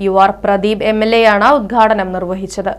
U R Pradeep M L A ആണ് ഉദ്ഘാടനം നിർവഹിച്ചത്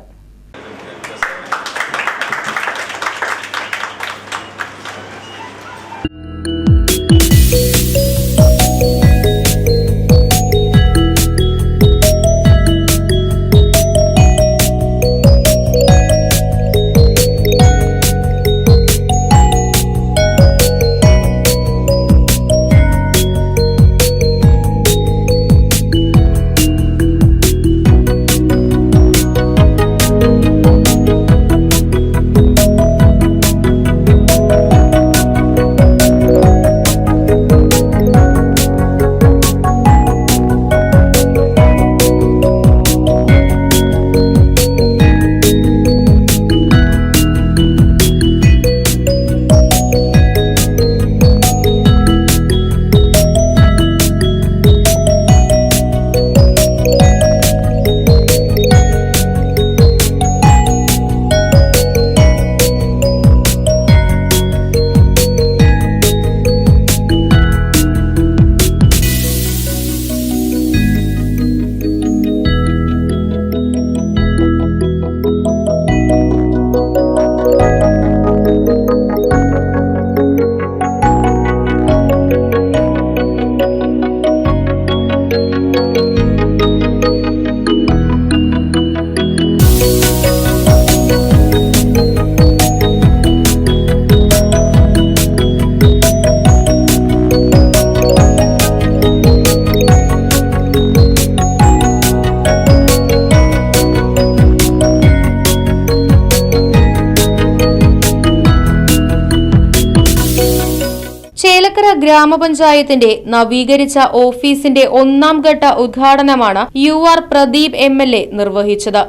ചേലക്കര ഗ്രാമപഞ്ചായത്തിന്റെ നവീകരിച്ച ഓഫീസിന്റെ ഒന്നാം ഘട്ട ഉദ്ഘാടനമാണ് U R Pradeep M L A നിർവഹിച്ചത്.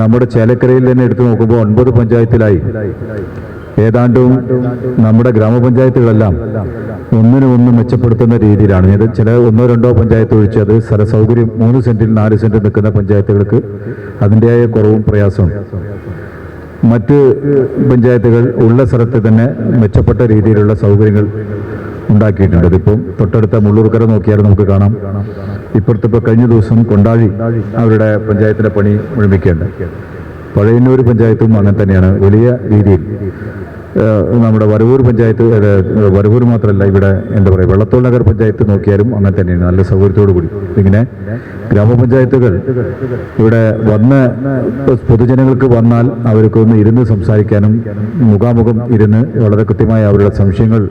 നമ്മുടെ ചേലക്കരയിൽ തന്നെ എടുത്തു നോക്കുമ്പോൾ ഒൻപത് പഞ്ചായത്തിലായി. ഏതാണ്ടും നമ്മുടെ ഗ്രാമപഞ്ചായത്തുകളെല്ലാം ഒന്നിനു ഒന്ന് മെച്ചപ്പെടുത്തുന്ന രീതിയിലാണ്. ഇത് ചില ഒന്നോ രണ്ടോ പഞ്ചായത്ത് ഒഴിച്ച് അത് സ്ഥല സൗകര്യം മൂന്ന് സെന്റിൽ നാല് സെന്റിൽ നിൽക്കുന്ന പഞ്ചായത്തുകൾക്ക് അതിന്റെതായ കുറവും പ്രയാസവും. മറ്റ് പഞ്ചായത്തുകൾ ഉള്ള സ്ഥലത്ത് തന്നെ മെച്ചപ്പെട്ട രീതിയിലുള്ള സൗകര്യങ്ങൾ ഉണ്ടാക്കിയിട്ടുണ്ട്. അതിപ്പം തൊട്ടടുത്ത മുള്ളൂർക്കര നോക്കിയാൽ നമുക്ക് കാണാം. ഇപ്പുറത്ത് ഇപ്പോൾ കഴിഞ്ഞ ദിവസം കൊണ്ടാഴി അവരുടെ പഞ്ചായത്തിന്റെ പണി മുഴുമിക്കേണ്ട പഴയന്നൂർ പഞ്ചായത്തും അങ്ങനെ തന്നെയാണ്. വലിയ രീതിയിൽ നമ്മുടെ വരവൂർ പഞ്ചായത്ത് വരവൂർ മാത്രമല്ല ഇവിടെ എന്താ പറയുക വെള്ളത്തോൾ നഗർ പഞ്ചായത്ത് നോക്കിയാലും അങ്ങനെ തന്നെയാണ് നല്ല സൗകര്യത്തോടു കൂടി. ഇങ്ങനെ ഗ്രാമപഞ്ചായത്തുകൾ ഇവിടെ വന്ന് പൊതുജനങ്ങൾക്ക് വന്നാൽ അവർക്ക് ഒന്ന് ഇരുന്ന് സംസാരിക്കാനും മുഖാമുഖം ഇരുന്ന് വളരെ കൃത്യമായ അവരുടെ സംശയങ്ങൾ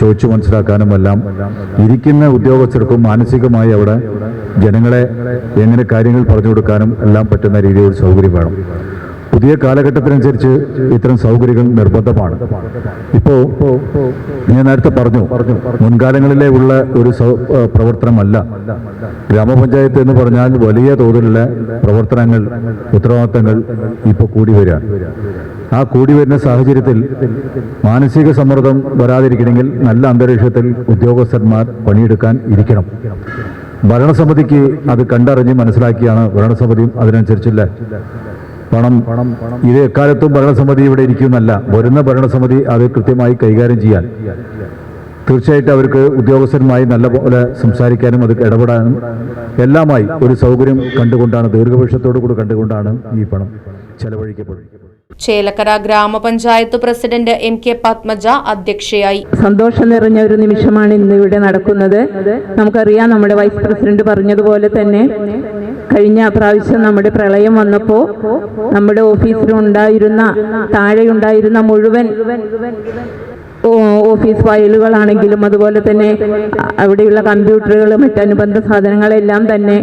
ചോദിച്ചു മനസ്സിലാക്കാനും എല്ലാം ഇരിക്കുന്ന ഉദ്യോഗസ്ഥർക്കും മാനസികമായി അവിടെ ജനങ്ങളെ എങ്ങനെ കാര്യങ്ങൾ പറഞ്ഞു കൊടുക്കാനും എല്ലാം പറ്റുന്ന രീതിയിൽ സൗകര്യം വേണം. പുതിയ കാലഘട്ടത്തിനനുസരിച്ച് ഇത്തരം സൗകര്യങ്ങൾ നിർബന്ധമാണ്. ഇപ്പോ ഞാൻ നേരത്തെ പറഞ്ഞു മുൻകാലങ്ങളിലെ ഉള്ള ഒരു പ്രവർത്തനമല്ല. ഗ്രാമപഞ്ചായത്ത് എന്ന് പറഞ്ഞാൽ വലിയ തോതിലുള്ള പ്രവർത്തനങ്ങൾ ഉത്തരവാദിത്തങ്ങൾ ഇപ്പോൾ കൂടി വരികയാണ് ആ കൂടി വരുന്ന സാഹചര്യത്തിൽ മാനസിക സമ്മർദ്ദം വരാതിരിക്കണമെങ്കിൽ നല്ല അന്തരീക്ഷത്തിൽ ഉദ്യോഗസ്ഥന്മാർ പണിയെടുക്കാൻ ഇരിക്കണം. ഭരണസമിതിക്ക് അത് കണ്ടറിഞ്ഞ് മനസ്സിലാക്കിയാണ് ഭരണസമിതിയും അതിനനുസരിച്ചുള്ള പണം പണം ഇത് എക്കാലത്തും ഭരണസമിതി ഇവിടെ ഇരിക്കുന്നല്ല വരുന്ന ഭരണസമിതി അത് കൃത്യമായി കൈകാര്യം ചെയ്യാൻ. തീർച്ചയായിട്ടും അവർക്ക് ഉദ്യോഗസ്ഥരുമായി നല്ല പോലെ സംസാരിക്കാനും അത് ഇടപെടാനും എല്ലാമായി ഒരു സൗകര്യം കണ്ടുകൊണ്ടാണ് ദീർഘവീക്ഷത്തോടു കൂടി കണ്ടുകൊണ്ടാണ് ഈ പണം ചെലവഴിക്കപ്പെടുന്നത്. ചേലക്കര ഗ്രാമപഞ്ചായത്ത് പ്രസിഡന്റ് എം കെ പത്മജ അധ്യക്ഷയായി. സന്തോഷം നിറഞ്ഞ ഒരു നിമിഷമാണ് ഇന്ന് ഇവിടെ നടക്കുന്നത്. നമുക്കറിയാം നമ്മുടെ വൈസ് പ്രസിഡന്റ് പറഞ്ഞതുപോലെ തന്നെ കഴിഞ്ഞ പ്രാവശ്യം നമ്മുടെ പ്രളയം വന്നപ്പോൾ നമ്മുടെ ഓഫീസിലുണ്ടായിരുന്ന താഴെയുണ്ടായിരുന്ന മുഴുവൻ ഓഫീസ് ഫയലുകളാണെങ്കിലും അതുപോലെ തന്നെ അവിടെയുള്ള കമ്പ്യൂട്ടറുകൾ മറ്റനുബന്ധ സാധനങ്ങളെല്ലാം തന്നെ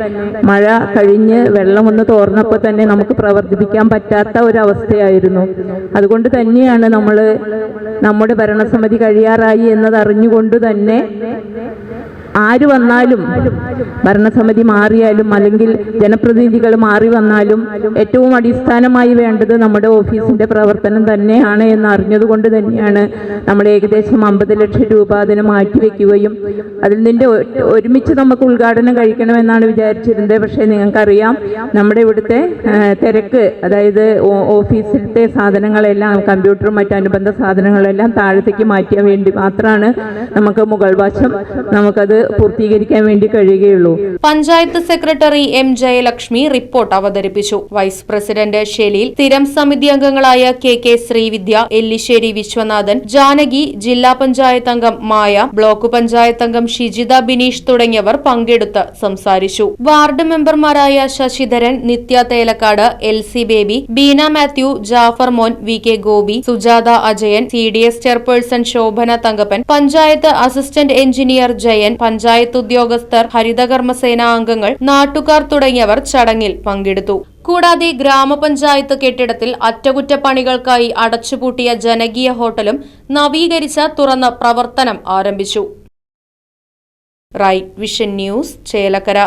മഴ കഴിഞ്ഞ് വെള്ളം ഒന്ന് തോർന്നപ്പോൾ തന്നെ നമുക്ക് പ്രവർത്തിപ്പിക്കാൻ പറ്റാത്ത ഒരവസ്ഥയായിരുന്നു. അതുകൊണ്ട് തന്നെയാണ് നമ്മൾ നമ്മുടെ ഭരണസമിതി കഴിയാറായി എന്നതറിഞ്ഞുകൊണ്ട് തന്നെ ആര് വന്നാലും ഭരണസമിതി മാറിയാലും അല്ലെങ്കിൽ ജനപ്രതിനിധികൾ മാറി വന്നാലും ഏറ്റവും അടിസ്ഥാനമായി വേണ്ടത് നമ്മുടെ ഓഫീസിന്റെ പ്രവർത്തനം തന്നെയാണ് എന്ന് അറിഞ്ഞതുകൊണ്ട് തന്നെയാണ് നമ്മൾ ഏകദേശം അമ്പത് ലക്ഷം രൂപ അതിന് മാറ്റിവെക്കുകയും അതിൽ നിന്റെ ഒരുമിച്ച് നമുക്ക് ഉദ്ഘാടനം കഴിക്കണമെന്നാണ് വിചാരിച്ചിരുന്നത്. പക്ഷേ നിങ്ങൾക്കറിയാം നമ്മുടെ ഇവിടുത്തെ തിരക്ക് അതായത് ഓഫീസിലത്തെ സാധനങ്ങളെല്ലാം കമ്പ്യൂട്ടറും മറ്റ് അനുബന്ധ സാധനങ്ങളെല്ലാം താഴത്തേക്ക് മാറ്റിയാൻ വേണ്ടി മാത്രമാണ് നമുക്ക് മുകൾ വശം നമുക്കത് പൂർത്തീകരിക്കാൻ വേണ്ടി കഴിയുകയുള്ളൂ. Panchayat secretary M Jayalakshmi report അവതരിപ്പിച്ചു. വൈസ് പ്രസിഡന്റ് ഷെലീൽ സ്ഥിരം സമിതി അംഗങ്ങളായ കെ കെ ശ്രീവിദ്യ എല്ലിശ്ശേരി വിശ്വനാഥൻ ജാനകി ജില്ലാ പഞ്ചായത്ത് അംഗം മായ ബ്ലോക്ക് പഞ്ചായത്ത് അംഗം ഷിജിത ബിനീഷ് തുടങ്ങിയവർ പങ്കെടുത്ത് സംസാരിച്ചു. വാർഡ് മെമ്പർമാരായ Sasidharan Nithya Thelakkad L C Baby Beena Mathew Jaffar Mon V K Gopi Sujatha Ajayan C D S chairperson Shobhana Thankappan panchayat assistant engineer Jayan panchayat ഉദ്യോഗസ്ഥർ ഹരിതകർമ്മസേന അംഗങ്ങൾ നാട്ടുകാർ തുടങ്ങിയവർ ചടങ്ങിൽ പങ്കെടുത്തു. കൂടാതെ ഗ്രാമപഞ്ചായത്ത് കെട്ടിടത്തിൽ അറ്റകുറ്റപ്പണികൾക്കായി അടച്ചുപൂട്ടിയ ജനകീയ ഹോട്ടലും നവീകരിച്ച തുറന്ന പ്രവർത്തനം ആരംഭിച്ചു. Right vision news Chelakkara.